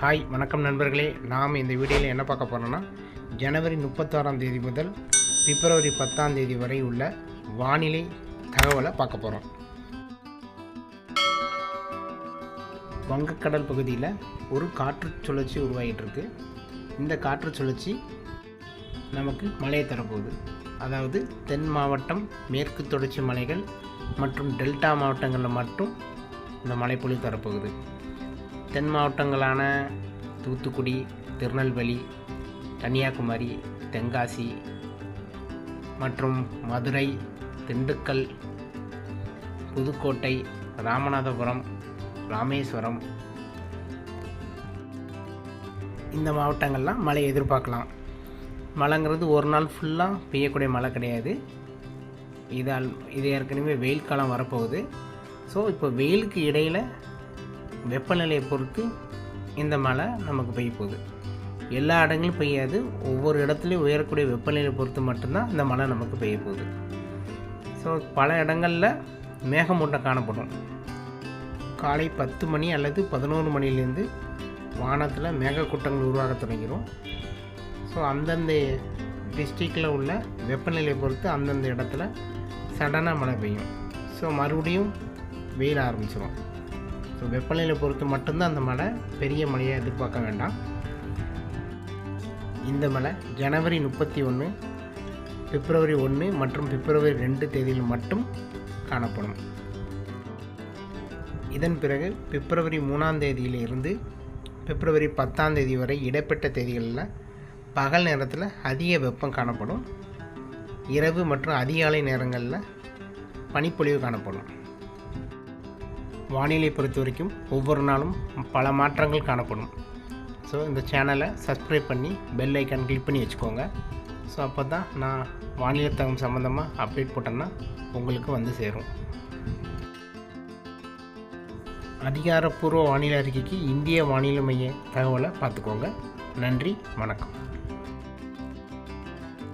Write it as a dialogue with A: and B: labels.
A: Hi வணக்கம் நண்பர்களே. நாம் இந்த வீடியோவில் என்ன பார்க்க போகிறோன்னா ஜனவரி முப்பத்தாறாம் தேதி முதல் பிப்ரவரி பத்தாம் தேதி வரை உள்ள வானிலை தகவலை பார்க்க போகிறோம் வங்கக்கடல் பகுதியில் ஒரு காற்று சுழற்சி உருவாகிட்டுருக்கு இந்த காற்று சுழற்சி நமக்கு மழையை தரப்போகுது. அதாவது தென் மாவட்டம் மேற்கு தொடர்ச்சி மலைகள் மற்றும் டெல்டா மாவட்டங்களில் மட்டும் இந்த மழைப்பொழிவு தரப்போகுது. தென் மாவட்டங்களான தூத்துக்குடி திருநெல்வேலி கன்னியாகுமரி தென்காசி மற்றும் மதுரை திண்டுக்கல் புதுக்கோட்டை ராமநாதபுரம் ராமேஸ்வரம். இந்த மாவட்டங்கள்லாம் மழை எதிர்பார்க்கலாம். மழைங்கிறது ஒரு நாள் ஃபுல்லாக பெய்யக்கூடிய மழை கிடையாது. இதால் இது ஏற்கனவே வெயில் காலம் வரப்போகுது. ஸோ இப்போ வெயிலுக்கு இடையில் வெப்பநிலையை பொறுத்து இந்த மழை நமக்கு பெய்ய போகுது. எல்லா இடங்களும் பெய்யாது. ஒவ்வொரு இடத்துலையும் உயரக்கூடிய வெப்பநிலையை பொறுத்து மட்டும்தான் இந்த மழை நமக்கு பெய்ய போகுது. ஸோ பல இடங்களில் மேகமூட்டம் காணப்படும். காலை பத்து மணி அல்லது பதினோரு மணிலேருந்து வானத்தில் மேகக்கூட்டங்கள் உருவாக தொடங்கிடும் ஸோ அந்தந்த டிஸ்ட்ரிக்டில் உள்ள வெப்பநிலையை பொறுத்து அந்தந்த இடத்துல சடனாக மழை பெய்யும். ஸோ மறுபடியும் வெயில் ஆரம்பிச்சிடும் ஸோ வெப்பநிலை பொறுத்து மட்டும்தான் அந்த மழை பெரிய மழையை எதிர்பார்க்க வேண்டாம். இந்த மழை ஜனவரி முப்பத்தி ஒன்று பிப்ரவரி ஒன்று மற்றும் பிப்ரவரி ரெண்டு தேதியில் மட்டும் காணப்படும். இதன் பிறகு பிப்ரவரி மூணாம் தேதியிலிருந்து பிப்ரவரி பத்தாம் தேதி வரை இடைப்பட்ட தேதிகளில் பகல் நேரத்தில் அதிக வெப்பம் காணப்படும். இரவு மற்றும் அதிகாலை நேரங்களில் பனிப்பொழிவு காணப்படும். வானிலை பொறுத்த வரைக்கும் ஒவ்வொரு நாளும் பல மாற்றங்கள் காணப்படும். ஸோ இந்த சேனலை சப்ஸ்கிரைப் பண்ணி பெல் ஐக்கான் கிளிக் பண்ணி வச்சுக்கோங்க. ஸோ அப்போ தான் நான் வானிலை தகவல் சம்மந்தமாக அப்டேட் போட்டேன்னா உங்களுக்கு வந்து சேரும். அதிகாரப்பூர்வ வானிலை அறிக்கைக்கு இந்திய வானிலை மைய தகவலை பார்த்துக்கோங்க. நன்றி வணக்கம்.